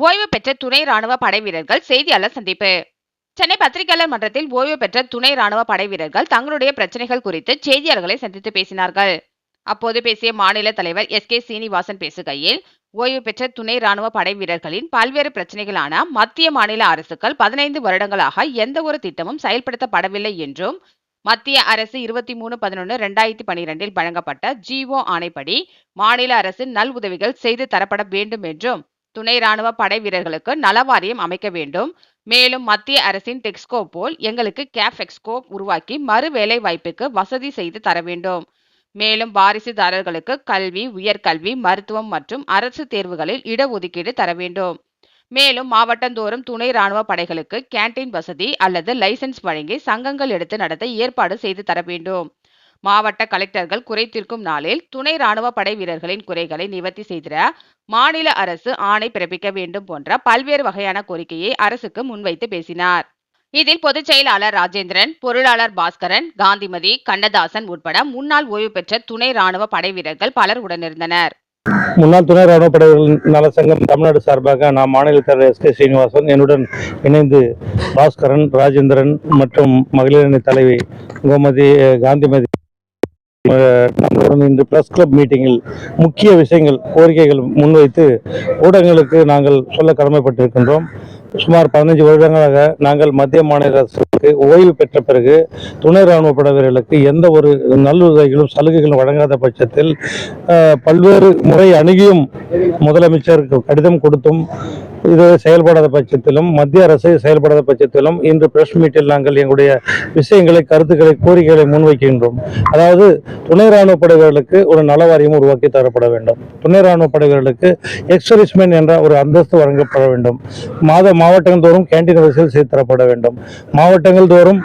ஓய்வு பெற்ற துணை ராணுவ படை வீரர்கள் செய்தியாளர் சந்திப்பு. சென்னை பத்திரிகையாளர் மன்றத்தில் ஓய்வு பெற்ற துணை ராணுவ படை வீரர்கள் தங்களுடைய பிரச்சனைகள் குறித்து செய்தியாளர்களை சந்தித்து பேசினார்கள். அப்போது பேசிய மாநில தலைவர் எஸ். கே. சீனிவாசன் பேசுகையில் ஓய்வு பெற்ற துணை ராணுவ படை வீரர்களின் பல்வேறு பிரச்சனைகளான மத்திய மாநில அரசுகள் பதினைந்து வருடங்களாக எந்த ஒரு திட்டமும் செயல்படுத்தப்படவில்லை என்றும் மத்திய அரசு இருபத்தி மூணு பதினொன்று ரெண்டாயிரத்தி பனிரெண்டில் வழங்கப்பட்ட ஜிஓ ஆணைப்படி மாநில அரசு நல் உதவிகள் செய்து தரப்பட வேண்டும் என்றும் துணை ராணுவ படை வீரர்களுக்கு நலவாரியம் அமைக்க வேண்டும். மேலும் மத்திய அரசின் டெக்ஸ்கோ போல் எங்களுக்கு கேப் எக்ஸ்கோ உருவாக்கி மறு வேலை வாய்ப்புக்கு வசதி செய்து தர வேண்டும். மேலும் வாரிசுதாரர்களுக்கு கல்வி உயர்கல்வி மருத்துவம் மற்றும் அரசு தேர்வுகளில் இடஒதுக்கீடு தர வேண்டும். மேலும் மாவட்டந்தோறும் துணை ராணுவ படைகளுக்கு கேண்டீன் வசதி அல்லது லைசன்ஸ் வழங்கி சங்கங்கள் எடுத்து நடத்த ஏற்பாடு செய்து தர வேண்டும். மாவட்ட கலெக்டர்கள் குறை தீர்க்கும் நாளில் துணை ராணுவ படை வீரர்களின் குறைகளை நிவர்த்தி செய்திட மாநில அரசு ஆணை பிறப்பிக்க வேண்டும் போன்ற பல்வேறு வகையான கோரிக்கையை அரசுக்கு முன்வைத்து பேசினார். இதில் பொதுச் செயலாளர் ராஜேந்திரன் பொருளாளர் பாஸ்கரன் காந்திமதி கண்ணதாசன் உட்பட முன்னாள் ஓய்வு பெற்ற துணை ராணுவ படை வீரர்கள் பலர் உடனிருந்தனர். முன்னாள் துணை ராணுவ படைகள் நல சங்கம் தமிழ்நாடு சார்பாக நான் மாநில தலைவர் எஸ் கே சீனிவாசன் என்னுடன் இணைந்து பாஸ்கரன் ராஜேந்திரன் மற்றும் மகளிரணி தலைவி கோமதி காந்திமதி தொடர்ந்து இன்று பிரஸ் கிளப் மீட்டிங்கில் முக்கிய விஷயங்கள் கோரிக்கைகள் முன்வைத்து ஊடகங்களுக்கு நாங்கள் சொல்ல கடமைப்பட்டிருக்கின்றோம். சுமார் பதினைஞ்சு வருடங்களாக நாங்கள் மத்திய மாநில அரசுக்கு ஓய்வு பெற்ற பிறகு துணை ராணுவ பட வீரர்களுக்கு எந்த ஒரு நல்லுதவிகளும் சலுகைகளும் வழங்காத பட்சத்தில் பல்வேறு முறை அணுகியும் முதலமைச்சருக்கு கடிதம் கொடுத்தும் இது செயல்படாத பட்சத்திலும் மத்திய அரசு செயல்படாத பட்சத்திலும் இன்று பிரஸ் மீட்டில் நாங்கள் எங்களுடைய விஷயங்களை கருத்துக்களை கோரிக்கைகளை முன்வைக்கின்றோம். அதாவது துணை ராணுவ படை வீரர்களுக்கு ஒரு நலவாரியம் உருவாக்கி தரப்பட வேண்டும். துணை ராணுவ படை வீரர்களுக்கு என்ற ஒரு அந்தஸ்து வழங்கப்பட வேண்டும். மாத மாவட்டங்கள் தோறும் கேண்டீன் வசதிகள் செய்து தரப்பட வேண்டும். மாவட்டங்கள் தோறும்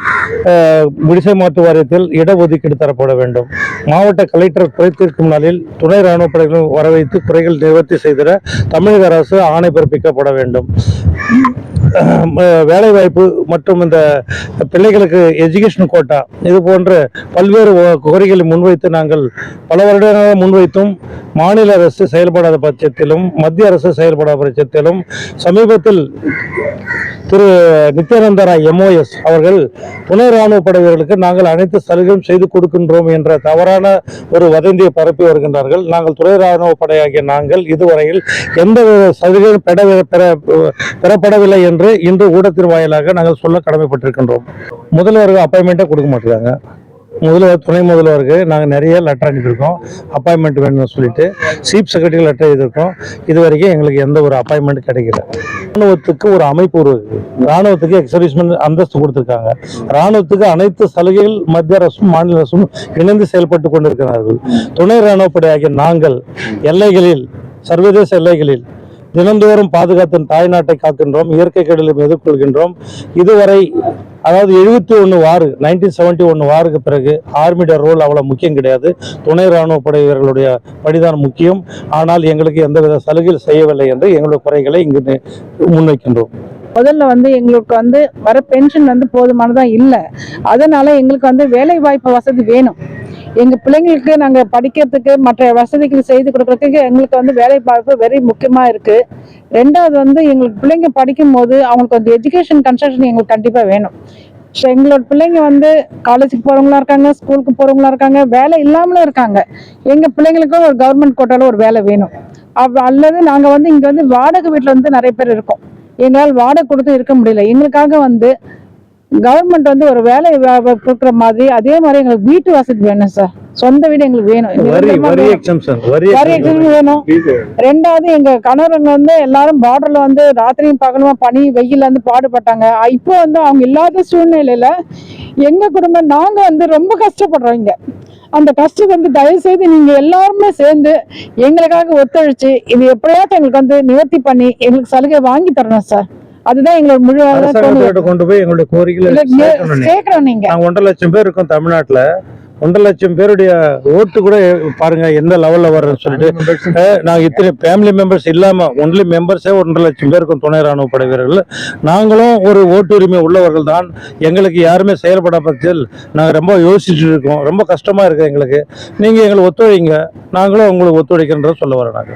குடிசை மாற்று வாரியத்தில் இடஒதுக்கீடு தரப்பட வேண்டும். மாவட்ட கலெக்டர் குறைத்திருக்கும் நாளில் துணை ராணுவ படைகளும் வரவைத்து குறைகள் நிவர்த்தி செய்திட தமிழக அரசு ஆணை பிறப்பிக்கப்பட வேண்டும். வேலைவாய்ப்பு மற்றும் இந்த பிள்ளைகளுக்கு எஜுகேஷன் கோட்டா இது போன்ற பல்வேறு கோரிக்கைகளை முன்வைத்து நாங்கள் பல வருடங்களாக முன்வைத்தும் மாநில அரசு செயல்படாத பட்சத்திலும் மத்திய அரசு செயல்படாத பட்சத்திலும் சமீபத்தில் திரு நித்யானந்த ராய் எம்ஓஎஸ் அவர்கள் துணை ராணுவ படை வீரர்களுக்கு நாங்கள் அனைத்து சலுகையும் செய்து கொடுக்கின்றோம் என்ற தவறான ஒரு வதந்தியை பரப்பி வருகின்றார்கள். நாங்கள் துணை ராணுவ படையாகிய நாங்கள் இதுவரையில் எந்த சலுகையும் பெற பெற பெறப்படவில்லை என்று இன்று ஊடகத்தின் வாயிலாக நாங்கள் சொல்ல கடமைப்பட்டிருக்கின்றோம். முதல்வருக்கு அப்பாயின்மெண்ட்டே கொடுக்க மாட்டேங்கிறாங்க. முதல்வர் துணை முதல்வருக்கு நாங்கள் நிறைய லெட்டர் அனுப்பியிருக்கோம். அப்பாயின்மெண்ட் வேணும்னு சொல்லிட்டு சீஃப் செக்ரட்டரி லெட்டர் எழுதியிருக்கோம். இது வரைக்கும் எங்களுக்கு எந்த ஒரு அப்பாயின்மெண்ட் கிடைக்கல. ராணுவத்துக்கு ஒரு அமைப்பு உருவாக்கு ராணுவத்துக்கு எக்ஸர்வீஸ்மெண்ட் அந்தஸ்து கொடுத்துருக்காங்க. ராணுவத்துக்கு அனைத்து சலுகைகள் மத்திய அரசும் மாநில அரசும் இணைந்து செயல்பட்டு கொண்டிருக்கிறார்கள். துணை ராணுவப்படை ஆகிய நாங்கள் எல்லைகளில் சர்வதேச எல்லைகளில் தினந்தோறும் பாதுகாத்து தாய்நாட்டை காக்கின்றோம் இயற்கை கடலும் எதிர்கொள்கின்றோம் இதுவரை அதாவது எழுபத்தி ஒன்று வாரு நைன்டீன் செவன்டி ஒன்று வாருக்கு பிறகு ஆர்மியோட ரோல் அவ்வளோ முக்கியம் கிடையாது. துணை ராணுவ படை வீரர்களுடைய படிதான் முக்கியம். ஆனால் எங்களுக்கு எந்தவித சலுகைகள் செய்யவில்லை என்று எங்களுடைய குறைகளை இங்கு முன்வைக்கின்றோம். முதல்ல வந்து எங்களுக்கு வந்து வர பென்ஷன் வந்து போதுமானதாக இல்லை. அதனால எங்களுக்கு வந்து வேலை வாய்ப்பு வசதி வேணும். எங்க பிள்ளைங்களுக்கு நாங்க படிக்கிறதுக்கு மற்ற வசதிகள் செய்து கொடுக்கறதுக்கு எங்களுக்கு வந்து வேலை வாய்ப்பு வெரி முக்கியமா இருக்கு. ரெண்டாவது வந்து எங்களுக்கு பிள்ளைங்க படிக்கும் போது அவங்களுக்கு வந்து எஜுகேஷன் கன்ஸ்ட்ரக்ஷன் எங்களுக்கு கண்டிப்பா வேணும். ஸோ எங்களோட பிள்ளைங்க வந்து காலேஜுக்கு போறவங்களா இருக்காங்க ஸ்கூலுக்கு போறவங்களா இருக்காங்க வேலை இல்லாமலும் இருக்காங்க. எங்க பிள்ளைங்களுக்கும் ஒரு கவர்மெண்ட் கோட்டால ஒரு வேலை வேணும். அல்லது நாங்க வந்து இங்க வந்து வாடகை வீட்டுல வந்து நிறைய பேர் இருக்கோம். எங்களால் வாடகை கொடுத்து இருக்க முடியல. எங்களுக்காக வந்து கவர்மெண்ட் வந்து ஒரு வேலை கொடுக்குற மாதிரி அதே மாதிரி எங்களுக்கு வீட்டு வசதி வேணும் சார் சொந்த வீடு எங்களுக்கு வேணும். வேணும். ரெண்டாவது எங்க கணவருங்க வந்து எல்லாரும் பார்டர்ல வந்து ராத்திரியும் பகலுமா பனி வெயில்ல வந்து பாடுபட்டாங்க. இப்போ வந்து அவங்க இல்லாத சூழ்நிலையில எங்க குடும்பம் நாங்க வந்து ரொம்ப கஷ்டப்படுறோம் இங்க. அந்த கஷ்டத்தை வந்து தயவு செய்து நீங்க எல்லாருமே சேர்ந்து எங்களுக்காக ஒத்துழைச்சு இது எப்படியாச்சும் எங்களுக்கு வந்து நிவர்த்தி பண்ணி எங்களுக்கு சலுகை வாங்கி தரணும் சார் அதுதான் எங்களோட முழு கொண்டு போய் எங்களுடைய கோரிக்கைகளை சேர்க்கணும் நீங்க. கேட்கறோம் நீங்க. நாங்க ஒன்றரை லட்சம் பேர் இருக்கோம் தமிழ்நாட்டுல. ஒன்றரை லட்சம் பேருடைய ஓட்டு கூட பாருங்க எந்த லெவல்ல வர்றதுன்னு சொல்லிட்டு அஹ், நாங்க இத்தனை ஃபேமிலி மெம்பர்ஸ் இல்லாம ஒன்லி மெம்பர்ஸே ஒன்றரை லட்சம் பேர் இருக்கும் துணை ராணுவ படை வீரர்கள். நாங்களும் ஒரு ஓட்டுரிமை உள்ளவர்கள் தான். எங்களுக்கு யாருமே செயல்பட பட்சத்தில் நாங்க ரொம்ப யோசிச்சுட்டு இருக்கோம். ரொம்ப கஷ்டமா இருக்கு எங்களுக்கு. நீங்க எங்களுக்கு ஒத்துழைங்க. நாங்களும் உங்களுக்கு ஒத்துழைக்கின்றத சொல்ல வரோம் நாங்க.